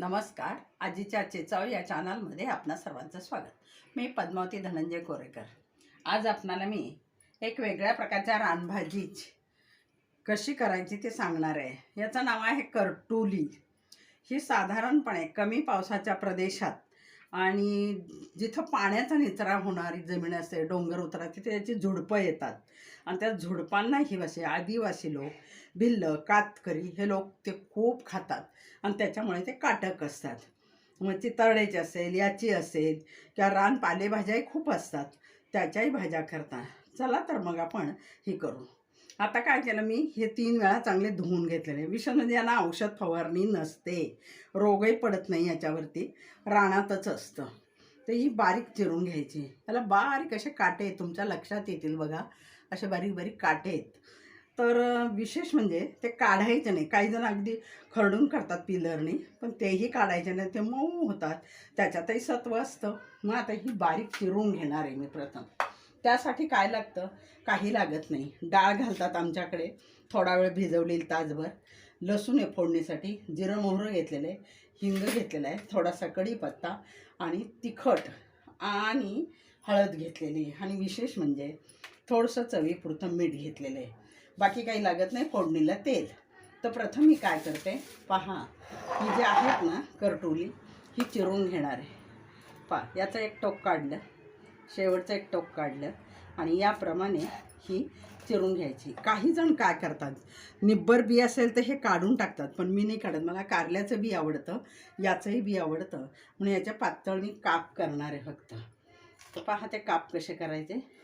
नमस्कार. आजीच्या चेचाव या चॅनलमध्ये आपणा सर्वांचं स्वागत. मी पद्मावती धनंजय कोरेकर. आज आपणाला मी एक वेगळ्या प्रकारच्या रानभाजी कशी करायची ते सांगणार आहे. याचं नाव आहे करटुली. ही साधारणपणे कमी पावसाच्या प्रदेशात आणि जिथं पाण्याचा निचरा होणारी जमीन असते डोंगर उतरा तिथे याची झुडपं येतात. आणि त्या झुडपांना ही असे आदिवासी लोक भिल्ल कातकरी हे लोक ते खूप खातात. आणि त्याच्यामुळे ते काटक असतात. मग चितळेची असेल याची असेल किंवा रान पालेभाज्याही खूप असतात त्याच्याही भाज्या करता चला तर मग आपण ही करू. आता काय केलं मी? हे तीन वेळा चांगले धुवून घेतलेले. विशेष म्हणजे यांना औषध फवारणी नसते. रोगही पडत नाही याच्यावरती. रानातच असतं. तर ही बारीक चिरून घ्यायची. त्याला बारीक असे काटे तुमच्या लक्षात येतील बघा. असे बारीक बारीक काटे आहेत. तर विशेष म्हणजे ते काढायचे नाही. काही जण अगदी खरडून करतात पिलरने पण तेही काढायचे नाही. ते मऊ होतात. त्याच्यातही सत्व असतं. मग आता ही बारीक चिरून घेणार आहे मी प्रथम. त्यासाठी काय लागतं? काही लागत नाही. डाळ घालतात आमच्याकडे. थोडा वेळ भिजवलेली तासभर. लसूण आहे फोडणीसाठी. जिरं मोहरं घेतलेलं. आहे हिंग घेतलेलं आहे. थोडासा कढीपत्ता आणि तिखट आणि हळद घेतलेली आहे. आणि विशेष म्हणजे थोडंसं चवीपुरतं मीठ घेतलेलं आहे. बाकी काही लागत नाही फोडणीला तेल. तर प्रथम मी काय करते पहा ही जी आहेत ना करटोली ही चिरून घेणार आहे. पहा याचं एक टोक काढलं शेवटचं एक टोक काढलं आणि याप्रमाणे ही चिरून घ्यायची. काही जण काय करतात निब्बर बी असेल तर हे काढून टाकतात पण मी नाही काढत. मला कारल्याचं बी आवडतं याचंही बी आवडतं. म्हणून याच्या पातळ मी काप करणार आहे फक्त. तर पहा ते काप कसे करायचे?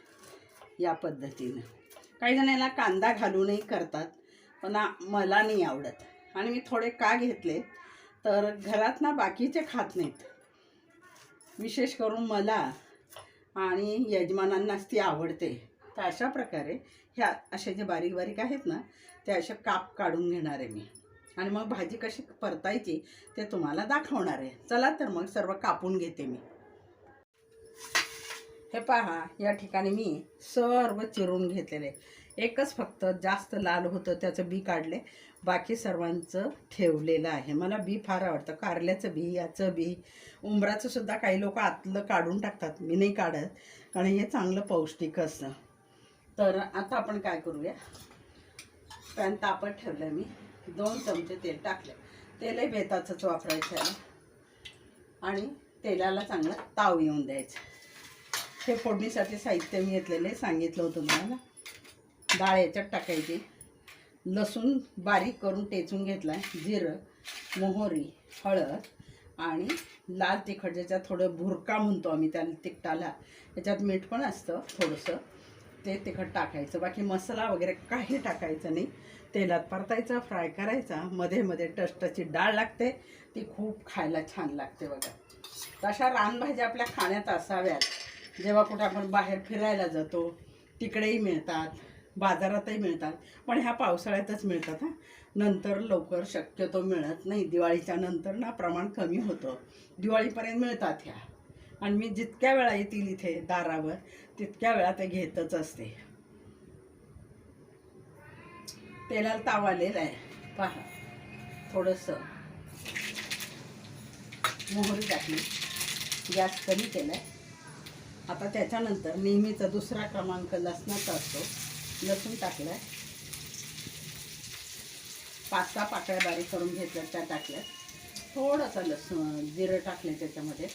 या पद्धतीनं. काही जण याला कांदा घालूनही करतात पण मला नाही आवडत. आणि मी थोडे का घेतले तर घरात ना बाकीचे खात नाहीत. विशेष करून मला आणि यजमानांनाच ती आवडते. तर अशा प्रकारे ह्या असे जे बारीक बारीक आहेत ना ते असे काप काढून घेणार आहे मी. आणि मग भाजी कशी परतायची ते तुम्हाला दाखवणार आहे. चला तर मग सर्व कापून घेते मी. हे पहा या ठिकाणी मी सर्व चिरून घेतलेले. एकच फक्त जास्त लाल होतं त्याचं बी काढले. बाकी सर्वांचं ठेवलेलं आहे. मला बी फार आवडतं. कारल्याचं बी याचं बी. उंबराचं सुद्धा काही लोक आतलं काढून टाकतात. मी नाही काढत कारण हे चांगलं पौष्टिक असतं. तर आता आपण काय करूया? पॅन तापत ठेवलं मी. दोन चमचे तेल टाकले. तेलही बेताचंच वापरायचं आहे. आणि तेलाला चांगलं ताव येऊन द्यायचं. हे फोडणीसाठी साहित्य मी घेतलेले सांगितलं होतं तुम्हाला. डाळ याच्यात टाकायची. लसूण बारीक करून टेचून घेतला आहे जिरं मोहरी हळद आणि लाल तिखट ज्याच्यात थोडं भुरका म्हणतो आम्ही त्या तिखटाला. त्याच्यात मीठ पण असतं थोडंसं. ते तिखट टाकायचं. बाकी मसाला वगैरे काही टाकायचं नाही. तेलात परतायचा फ्राय करायचा. मध्ये मध्ये टस्टची डाळ लागते. ती खूप खायला छान लागते बघा. तशा रानभाज्या आपल्या खाण्यात असाव्यात. जेव्हा कुठे आपण बाहेर फिरायला जातो तिकडेही मिळतात बाजारातही मिळतात पण ह्या पावसाळ्यातच मिळतात हां. नंतर लवकर शक्यतो मिळत नाही. दिवाळीच्या नंतर ना प्रमाण कमी होतं. दिवाळीपर्यंत मिळतात ह्या. आणि मी जितक्या वेळा येतील इथे दारावर तितक्या वेळा ते घेतच असते. तेलाला ताव आलेला आहे. पहा. थोडंसं मोहरी टाकली. गॅस कमी केला आहे आता त्याच्यानंतर नेहमीचा दुसरा क्रमांक लसणाचा असतो. लसूण टाकला आहे पाच सहा पाकळ्या बारीक करून घेतल्या त्या टाकल्या. थोडासा लसूण जिरं टाकले त्याच्यामध्ये.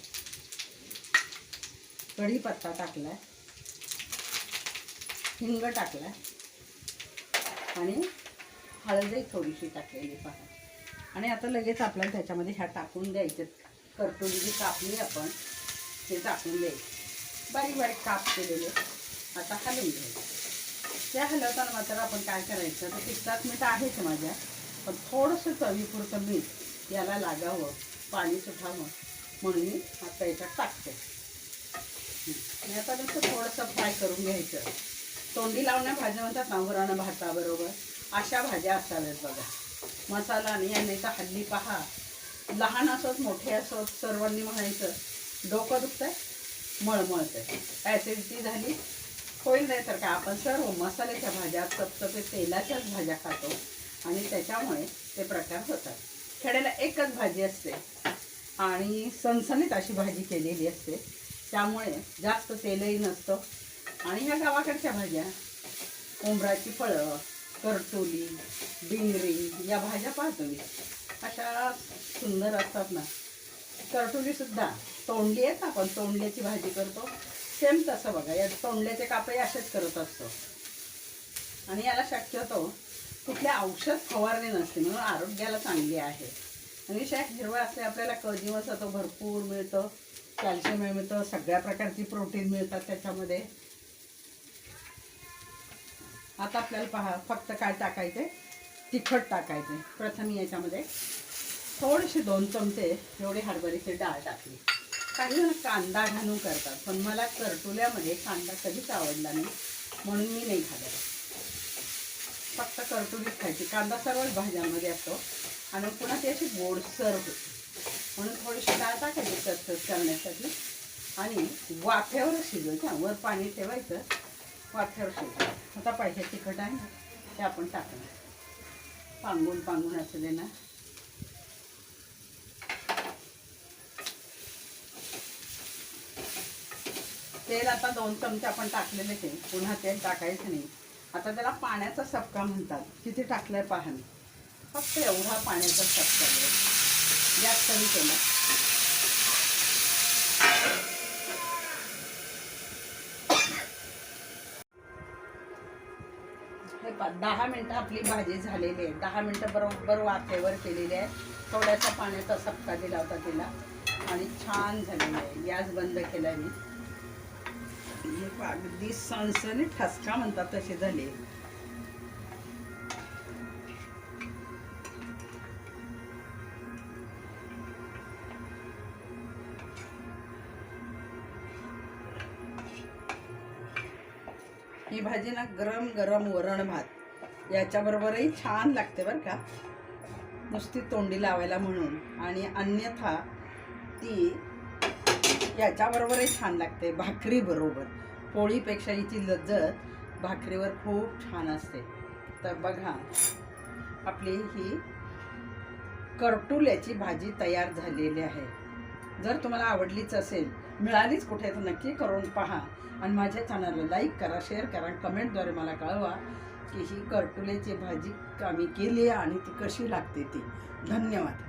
कढीपत्ता टाकला हिंग टाकला आणि हळदही थोडीशी टाकलेली पहा. आणि आता लगेच आपल्याला त्याच्यामध्ये ह्या टाकून द्यायचे करटोली जी कापली आपण ते टाकून द्यायची. बारीक बारीक काप केलेले. आता हलवून घ्यायचे त्या हलवताना मात्र आपण काय करायचं तर तिखटात मीठ आहेच माझ्या पण थोडंसं चवीपुरतं मीठ याला लागावं पाणी सुटावं म्हणून मी आता याच्यात टाकते. आणि आता नुसतं थोडंसं फ्राय करून घ्यायचं. तोंडी लावण्या भाज्या म्हणतात ना भाताबरोबर अशा भाज्या असाव्यात बघा. मसाला नाही आणि तर हल्ली पहा लहान असोत मोठे असोत सर्वांनी म्हणायचं डोकं दुखतंय? मळमळतंय ॲसिडिटी झाली. होईल नाही तर का आपण सर्व मसाल्याच्या भाज्या चपचपे तेलाच्याच भाज्या खातो. आणि त्याच्यामुळे ते प्रकार होतात. खेड्याला एकच भाजी असते. आणि सणसणीत अशी भाजी केलेली असते. त्यामुळे जास्त तेलही नसतं. आणि ह्या गावाकडच्या भाज्या उंबराची फळं करटोली डिंगरी या भाज्या पाहतो मी. अशा सुंदर असतात ना. करटोलीसुद्धा तोंडली आहेत ना आपण तोंडल्याची भाजी करतो. सेम तसं बघा या तोंडल्याचे कापे असेच करत असतो. आणि याला शक्यतो कुठल्या औषध फवारणी नसते म्हणून आरोग्याला चांगली आहे. आणि शाक हिरवा असले आपल्याला क जीवनसत्व भरपूर मिळतं कॅल्शियम मिळतं सगळ्या प्रकारची प्रोटीन मिळतात त्याच्यामध्ये. आता आपल्याला पहा फक्त काय टाकायचे? तिखट टाकायचे प्रथम याच्यामध्ये. थोडेसे दोन चमचे एवढे हरभऱ्याची डाळ टाकली. काही जण कांदा घालून करतात पण मला करटुल्यामध्ये कांदा कधीच आवडला नाही म्हणून मी नाही खाल्ला. फक्त करटुलीच खायची. कांदा सर्वच भाज्यांमध्ये असतो आणि पुन्हा ती अशी गोडसर होते म्हणून थोडीशी डाळ टाकायची चटचट करण्यासाठी आणि वाफ्यावर शिजवायचं. हा. वर पाणी ठेवायचं वाफ्यावर शिजवायचं. आता पाहिजे तिखट आहे ना ते आपण टाकणार. पांगून पांगून असले ना. तेल आता दोन चमचे आपण टाकलेले ते. पुन्हा तेल टाकायचं नाही. आता त्याला पाण्याचा सपका म्हणतात. किती टाकलंय पाहण मी फक्त एवढा पाण्याचा सपका द्यायचा. जास्त केला. हे पहा दहा मिनटं आपली भाजी झालेली आहे. दहा मिनटं बरोबर वाफेवर केलेली आहे. थोड्यासा पाण्याचा सपका दिला होता तिला. आणि छान झालेली आहे. गॅस बंद केला मी. अगदी सणसणी ठसका म्हणतात तसे झाले. ही भाजी ना गरम गरम वरण भात. याच्याबरोबरही छान लागते बरं का. नुसती तोंडी लावायला म्हणून. आणि अन्यथा ती याच्याबरोबरही छान लागते. भाकरीबरोबर पोळीपेक्षा हिची लज्जत भाकरीवर खूप छान असते. तर बघा आपली ही करटुल्याची भाजी तयार झालेली आहे. जर तुम्हाला आवडलीच असेल मिळालीच कुठे तर नक्की करून पहा. आणि माझ्या चॅनलला लाईक करा शेअर करा कमेंटद्वारे मला कळवा की ही करटुल्याची भाजी आम्ही केली आणि ती कशी लागते ती. धन्यवाद.